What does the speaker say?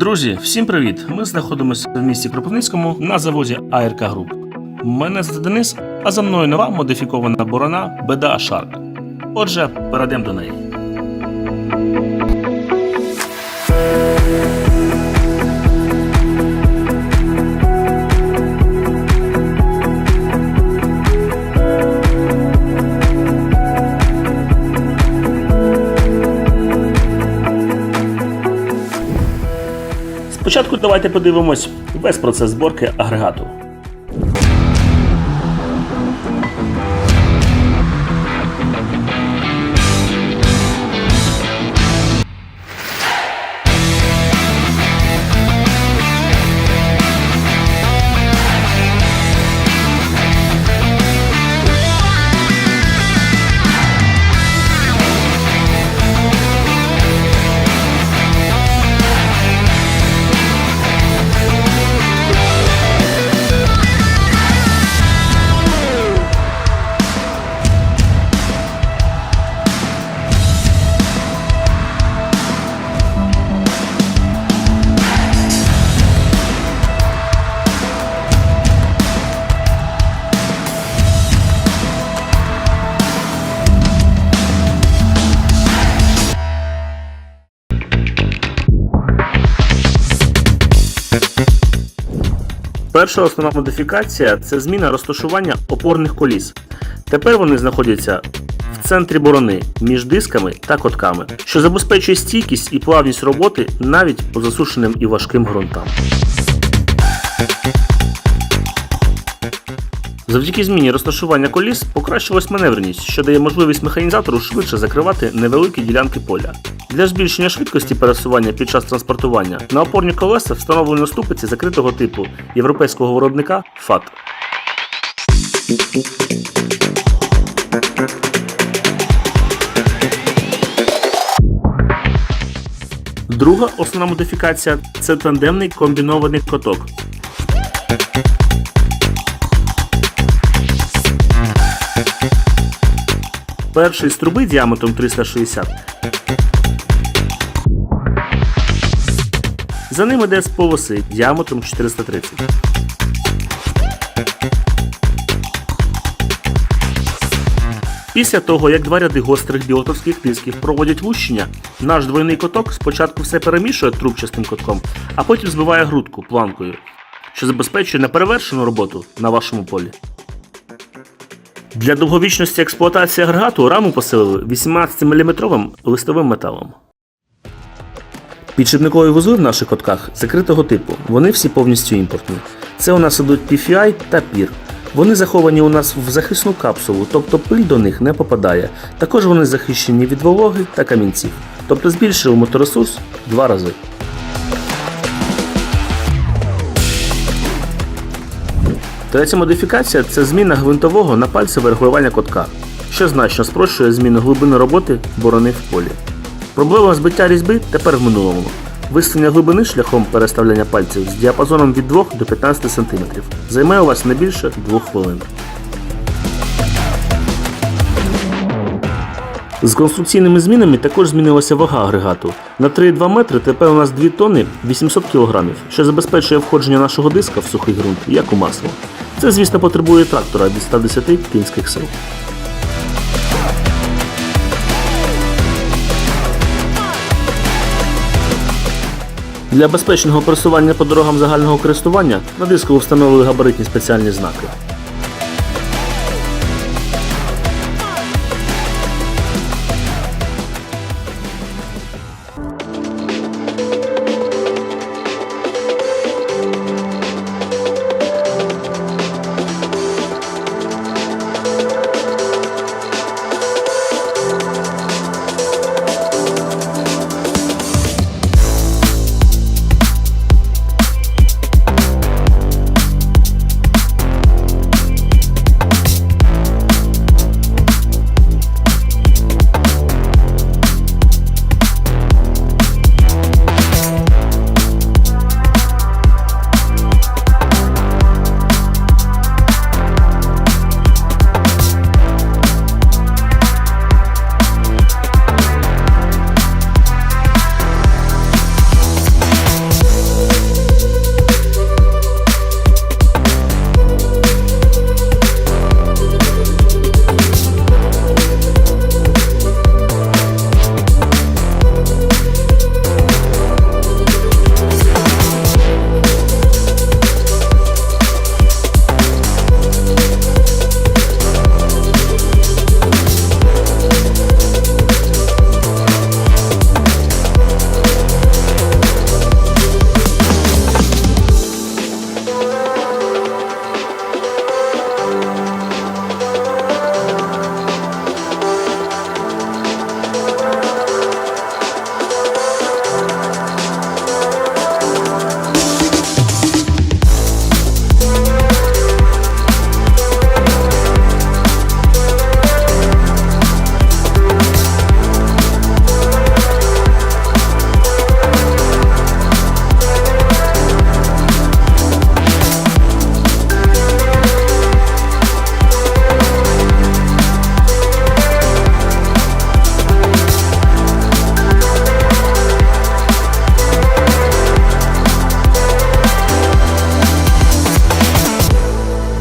Друзі, всім привіт! Ми знаходимося в місті Кропивницькому на заводі АРК Груп. Мене звати Денис, а за мною нова модифікована борона BDA Shark. Отже, перейдемо до неї. Спочатку давайте подивимось весь процес зборки агрегату. Перша основна модифікація це зміна розташування опорних коліс. Тепер вони знаходяться в центрі борони між дисками та котками, що забезпечує стійкість і плавність роботи навіть по засушеним і важким ґрунтам. Завдяки зміні розташування коліс покращилась маневреність, що дає можливість механізатору швидше закривати невеликі ділянки поля. Для збільшення швидкості пересування під час транспортування на опорні колеса встановлено ступиці закритого типу європейського виробника FAT. Друга основна модифікація це тандемний комбінований коток. Перший з труби діаметром 360. За ним іде з полоси діаметром 430. Після того, як два ряди гострих біотовських дисків проводять лущення, наш двойний коток спочатку все перемішує трубчастим котком, а потім збиває грудку планкою, що забезпечує неперевершену роботу на вашому полі. Для довговічності експлуатації агрегату раму посилили 18-мм листовим металом. Підшипникові вузли в наших котках закритого типу. Вони всі повністю імпортні. Це у нас ідуть PFI та PIR. Вони заховані у нас в захисну капсулу, тобто пиль до них не попадає. Також вони захищені від вологи та камінців. Тобто збільшили моторесурс два рази. Третя модифікація це зміна гвинтового на пальцеве регулювання котка, що значно спрощує зміну глибини роботи борони в полі. Проблема збиття різьби тепер в минулому. Виставлення глибини шляхом переставляння пальців з діапазоном від 2 до 15 см займає у вас не більше 2 хвилин. З конструкційними змінами також змінилася вага агрегату. На 3,2 метри тепер у нас 2 тонни 800 кг, що забезпечує входження нашого диска в сухий ґрунт, як у масло. Це, звісно, потребує трактора від 110 кінських сил. Для безпечного пересування по дорогам загального користування на диску встановили габаритні спеціальні знаки.